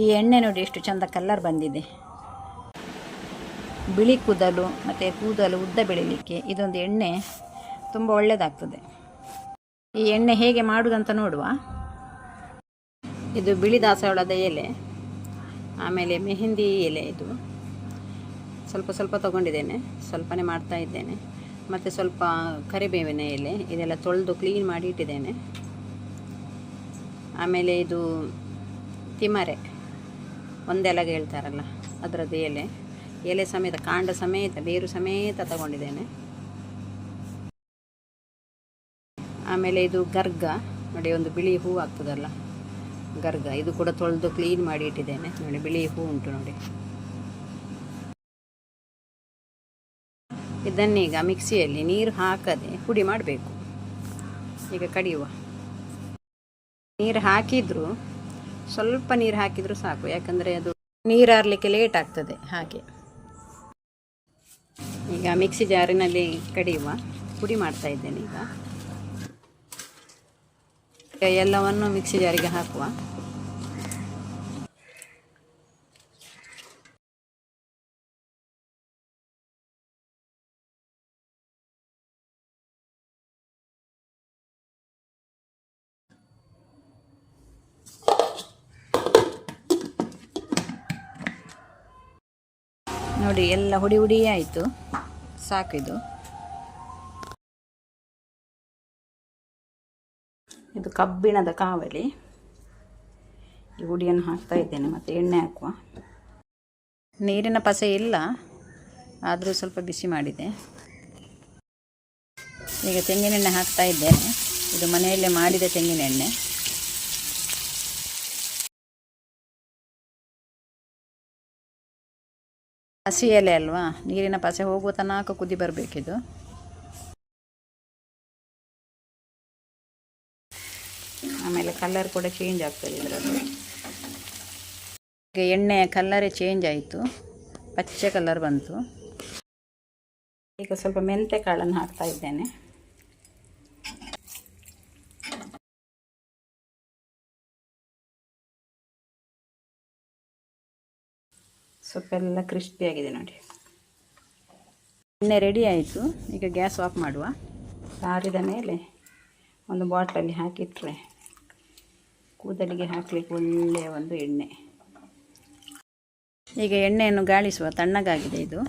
ಈ ಎಣ್ಣೆ ನೋಡಿ ಎಷ್ಟು ಚಂದ ಕಲ್ಲರ್ ಬಂದಿದೆ. ಬಿಳಿ ಕೂದಲು ಮತ್ತು ಕೂದಲು ಉದ್ದ ಬೆಳೀಲಿಕ್ಕೆ ಇದೊಂದು ಎಣ್ಣೆ ತುಂಬ ಒಳ್ಳೆಯದಾಗ್ತದೆ ಈ ಎಣ್ಣೆ ಹೇಗೆ ಮಾಡುವುದಂತ ನೋಡುವ. ಇದು ಬಿಳಿ ದಾಸವಾಳದ ಎಲೆ, ಆಮೇಲೆ ಮೆಹಂದಿ ಎಲೆ ಇದು. ಸ್ವಲ್ಪ ಸ್ವಲ್ಪ ತಗೊಂಡಿದ್ದೇನೆ, ಸ್ವಲ್ಪನೇ ಮಾಡ್ತಾ ಇದ್ದೇನೆ. ಮತ್ತು ಸ್ವಲ್ಪ ಕರಿಬೇವಿನ ಎಲೆ, ಇದೆಲ್ಲ ತೊಳೆದು ಕ್ಲೀನ್ ಮಾಡಿ ಇಟ್ಟಿದ್ದೇನೆ. ಆಮೇಲೆ ಇದು ತಿಮರೆ. ಒಂದೆಲಗ ಹೇಳ್ತಾರಲ್ಲ, ಅದರದ್ದು ಎಲೆ. ಎಲೆ ಸಮೇತ, ಕಾಂಡ ಸಮೇತ, ಬೇರು ಸಮೇತ ತಗೊಂಡಿದ್ದೇನೆ. ಆಮೇಲೆ ಇದು ಗರ್ಗ. ನೋಡಿ, ಒಂದು ಬಿಳಿ ಹೂ ಆಗ್ತದಲ್ಲ, ಗರ್ಗ. ಇದು ಕೂಡ ತೊಳೆದು ಕ್ಲೀನ್ ಮಾಡಿ ಇಟ್ಟಿದ್ದೇನೆ. ನೋಡಿ, ಬಿಳಿ ಹೂ ಉಂಟು ನೋಡಿ. ಇದನ್ನೀಗ ಮಿಕ್ಸಿಯಲ್ಲಿ ನೀರು ಹಾಕದೆ ಪುಡಿ ಮಾಡಬೇಕು. ಈಗ ಕಡಿಯುವ. ನೀರು ಹಾಕಿದರೂ ಸ್ವಲ್ಪ ನೀರು ಹಾಕಿದರೂ ಸಾಕು, ಯಾಕಂದರೆ ಅದು ನೀರು ಹಾರಲಿಕ್ಕೆ ಲೇಟ್ ಆಗ್ತದೆ, ಹಾಗೆ. ಈಗ ಮಿಕ್ಸಿ ಜಾರಿನಲ್ಲಿ ಕಡಿಯುವ ಪುಡಿ ಮಾಡ್ತಾ ಇದ್ದೇನೆ ಈಗ. ಎಲ್ಲವನ್ನು ಮಿಕ್ಸಿ ಜಾರಿಗೆ ಹಾಕುವ. ನೋಡಿ, ಎಲ್ಲ ಹುಡಿ ಹುಡಿ ಆಯಿತು. ಸಾಕು ಇದು. ಇದು ಕಬ್ಬಿಣದ ಕಾವಲಿ. ಈ ಹುಡಿಯನ್ನು ಹಾಕ್ತಾ ಇದ್ದೇನೆ, ಮತ್ತು ಎಣ್ಣೆ ಹಾಕುವ. ನೀರಿನ ಪಸೆ ಇಲ್ಲ, ಆದರೂ ಸ್ವಲ್ಪ ಬಿಸಿ ಮಾಡಿದೆ. ಈಗ ತೆಂಗಿನೆಣ್ಣೆ ಹಾಕ್ತಾ ಇದ್ದೇನೆ. ಇದು ಮನೆಯಲ್ಲೇ ಮಾಡಿದ ತೆಂಗಿನೆಣ್ಣೆ. ಹಸಿ ಎಲೆ ಅಲ್ವಾ? ನೀರಿನ ಪಸೆ ಹೋಗುವ ತನಕ ಕುದಿ ಬರಬೇಕಿದು. ಆಮೇಲೆ ಕಲರ್ ಕೂಡ ಚೇಂಜ್ ಆಗ್ತದೆ ಇದರಲ್ಲಿ. ಈಗ ಎಣ್ಣೆಯ ಕಲ್ಲರೇ ಚೇಂಜ್ ಆಯಿತು. ಪಚ್ಚೆ ಕಲರ್ ಬಂತು. ಈಗ ಸ್ವಲ್ಪ ಮೆಂತೆ ಕಾಳನ್ನು ಹಾಕ್ತಾ ಇದ್ದೇನೆ. ಸ್ವಲ್ಪ ಎಲ್ಲ ಕ್ರಿಸ್ಪಿ ಆಗಿದೆ ನೋಡಿ. ಎಣ್ಣೆ ರೆಡಿ ಆಯಿತು. ಈಗ ಗ್ಯಾಸ್ ಆಫ್ ಮಾಡುವ. ಸಾರಿದ ಮೇಲೆ ಒಂದು ಬಾಟ್ಲಲ್ಲಿ ಹಾಕಿಟ್ರೆ ಕೂದಲಿಗೆ ಹಾಕಲಿಕ್ಕೆ ಒಳ್ಳೆಯ ಒಂದು ಎಣ್ಣೆ. ಈಗ ಎಣ್ಣೆಯನ್ನು ಗಾಳಿಸುವ ತಣ್ಣಗಾಗಿದೆ ಇದು.